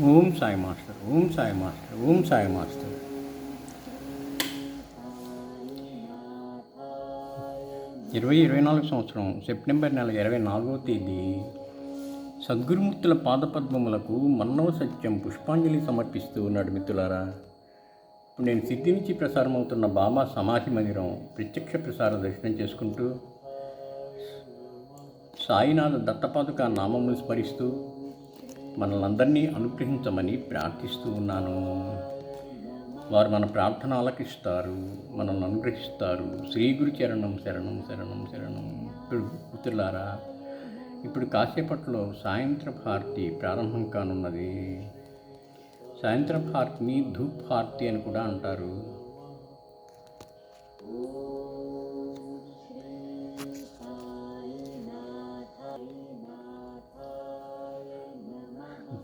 Om Sai master Om Sai master Om Sai master. ఇరవై ఇరవై నాలుగు సంవత్సరం సెప్టెంబర్ నెల ఇరవై నాలుగవ తేదీ. సద్గురుమూర్తుల పాదపద్మములకు మన్నవ సత్యం పుష్పాంజలి సమర్పిస్తూ ఉన్నాడు మిత్రులారా. ఇప్పుడు నేను సిద్ధి నుంచి ప్రసారం అవుతున్న బాబా సమాధి మందిరం ప్రత్యక్ష ప్రసార దర్శనం చేసుకుంటూ సాయినాథ దత్తపాదుక నామమును స్మరిస్తూ మనల్ని అనుగ్రహించమని ప్రార్థిస్తూ ఉన్నాను. వారు మన ప్రార్థన ఆలకిస్తారు మనల్ని అనుగ్రహిస్తారు. శ్రీ గురు చరణం శరణం శరణం శరణం. ఇప్పుడు కూతుర్లారా ఇప్పుడు కాసేపట్లో సాయంత్ర భారతి ప్రారంభం కానున్నది. సాయంత్ర భారతిని ధూప్ భారతి అని కూడా అంటారు.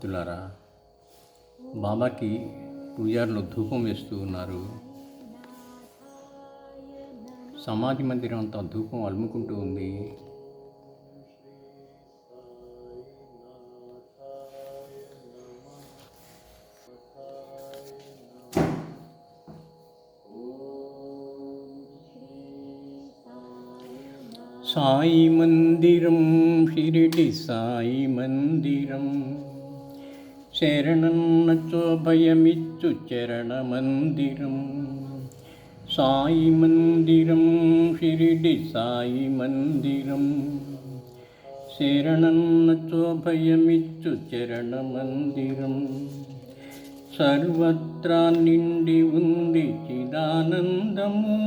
భక్తులారా బాబాకి పూజారులు ధూపం వేస్తూ ఉన్నారు. సమాధి మందిరం అంతా ధూపం అలుముకుంటూ ఉంది. సాయి మందిరం షిరిడి సాయి మందిరం. శరణన్నచో భయమిచ్చు చరణ మందిరం సాయి మందిరం షిరిడి సాయి మందిరం శరణన్నచో భయమిచ్చు చరణ మందిరం సర్వత్రా నిండి ఉంది చిదానందము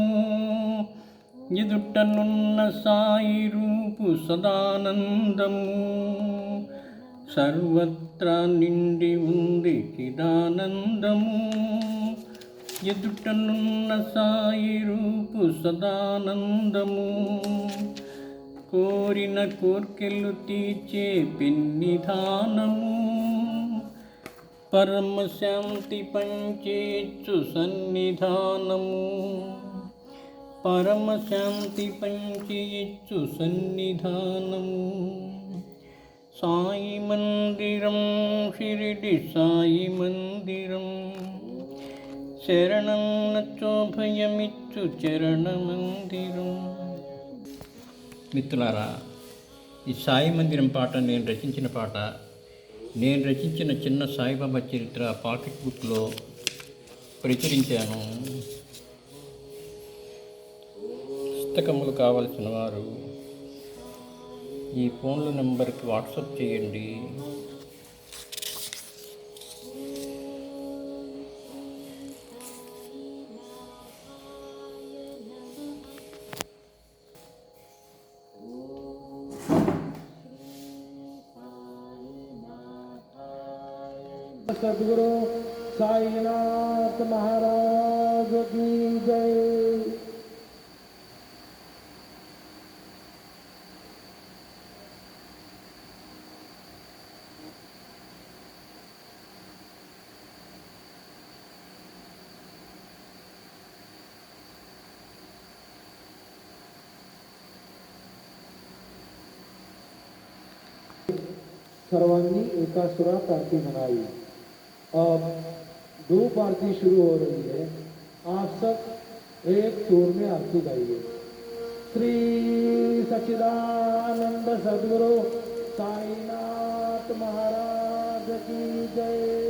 ఎదుటనున్న సాయి రూపు సదానందము సర్వత్రా నిండి ఉంది చిదానందము. ఎదుటనున్న సాయి రూపు సదానందము. కోరిన కోర్కెలు తీర్చే పెన్నిధానము. పరమశాంతి పంచేచ్చు సన్నిధానము. పరమశాంతి పంచేచ్చు సన్నిధానము. సాయి మందిరం షిరిడి సాయి మందిరం. శరణం భయమిచ్చు చరణ మందిరం. మిత్రులారా ఈ సాయి మందిరం పాట నేను రచించిన పాట నేను రచించిన చిన్న సాయిబాబా చరిత్ర పాకెట్ బుక్లో ప్రచురించాను. పుస్తకములు కావలసిన వారు ఈ ఫోన్ల నెంబర్కి వాట్సాప్ చేయండి सदगुरु साईनाथ महाराज की जय सर्वांनी एकासुरा मनाई म्हणावी अब धूप आरती शुरू हो रही है. आप सब एक सुर में आरती गाइए. श्री सचिदानंद सदगुरु साईनाथ महाराज की जय.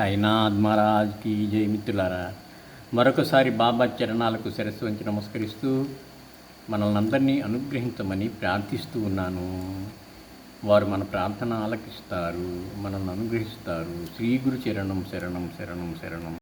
సాయినాథ్ మహారాజ్కి జై మిత్రులారా. మరొకసారి బాబా చరణాలకు శిరస్సు వంచి నమస్కరిస్తూ మనల్ని అందరినీ అనుగ్రహించమని ప్రార్థిస్తూ ఉన్నాను. వారు మన ప్రార్థన ఆలకిస్తారు మనల్ని అనుగ్రహిస్తారు. శ్రీ గురు చరణం శరణం శరణం శరణం.